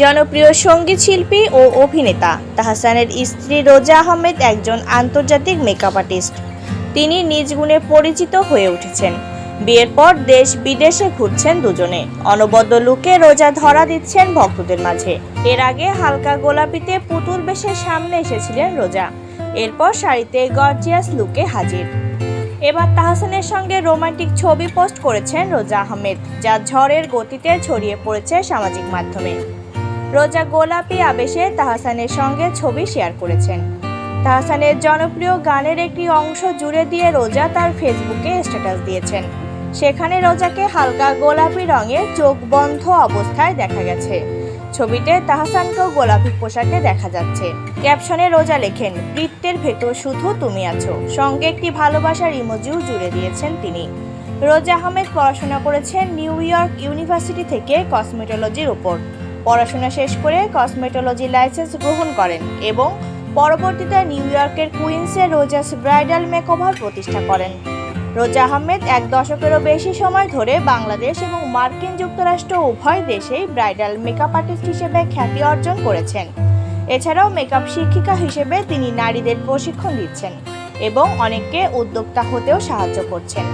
জনপ্রিয় সংগীত শিল্পী ও অভিনেতা। তাহসানের স্ত্রী রোজা আহমেদ একজন আন্তর্জাতিক মেকআপ আর্টিস্ট তিনি নিজ গুণে পরিচিত হয়ে উঠেছেন। বিয়ের পর দেশ বিদেশে ঘুরছেন দুজনে। অনবদ্য লুকে রোজা ধরা দিচ্ছেন ভক্তদের মাঝে। এর আগে হালকা গোলাপিতে পুতুল বেশের সামনে এসেছিলেন রোজা। এরপর শাড়িতে গর্জিয়াস লুকে হাজির। এবার তাহসানের সঙ্গে রোমান্টিক ছবি পোস্ট করেছেন রোজা আহমেদ, যা ঝড়ের গতিতে ছড়িয়ে পড়েছে সামাজিক মাধ্যমে। রোজা গোলাপি আবেশে তাহসানের সঙ্গে ছবি শেয়ার করেছেন। তাহসানের জনপ্রিয় গানের একটি অংশ জুড়ে দিয়ে রোজা তার ফেসবুকে স্ট্যাটাস দিয়েছেন। সেখানে রোজাকে হালকা গোলাপি রঙে চোখ বন্ধ অবস্থায় দেখা গেছে। ছবিতে তাহসানকেও গোলাপি পোশাকে দেখা যাচ্ছে। ক্যাপশনে রোজা লেখেন বৃত্তের ভেতর শুধু তুমি আছো। সঙ্গে একটি ভালোবাসার ইমোজিও জুড়ে দিয়েছেন তিনি। রোজা আহমেদ পড়াশোনা করেছেন নিউ ইয়র্ক ইউনিভার্সিটি থেকে কসমেটোলজির উপর পড়াশোনা শেষ করে কসমেটোলজি লাইসেন্স গ্রহণ করেন এবং পরবর্তীতে নিউ ইয়র্কের কুইন্সে রোজাস ব্রাইডাল মেকওভার প্রতিষ্ঠা করেন। রোজা আহমেদ এক দশকেরও বেশি সময় ধরে বাংলাদেশ এবং মার্কিন যুক্তরাষ্ট্র উভয় দেশেই ব্রাইডাল মেকআপ আর্টিস্ট হিসেবে খ্যাতি অর্জন করেছেন। এছাড়াও মেকআপ শিক্ষিকা হিসেবে তিনি নারীদের প্রশিক্ষণ দিচ্ছেন এবং অনেককে উদ্যোক্তা হতেও সাহায্য করছেন।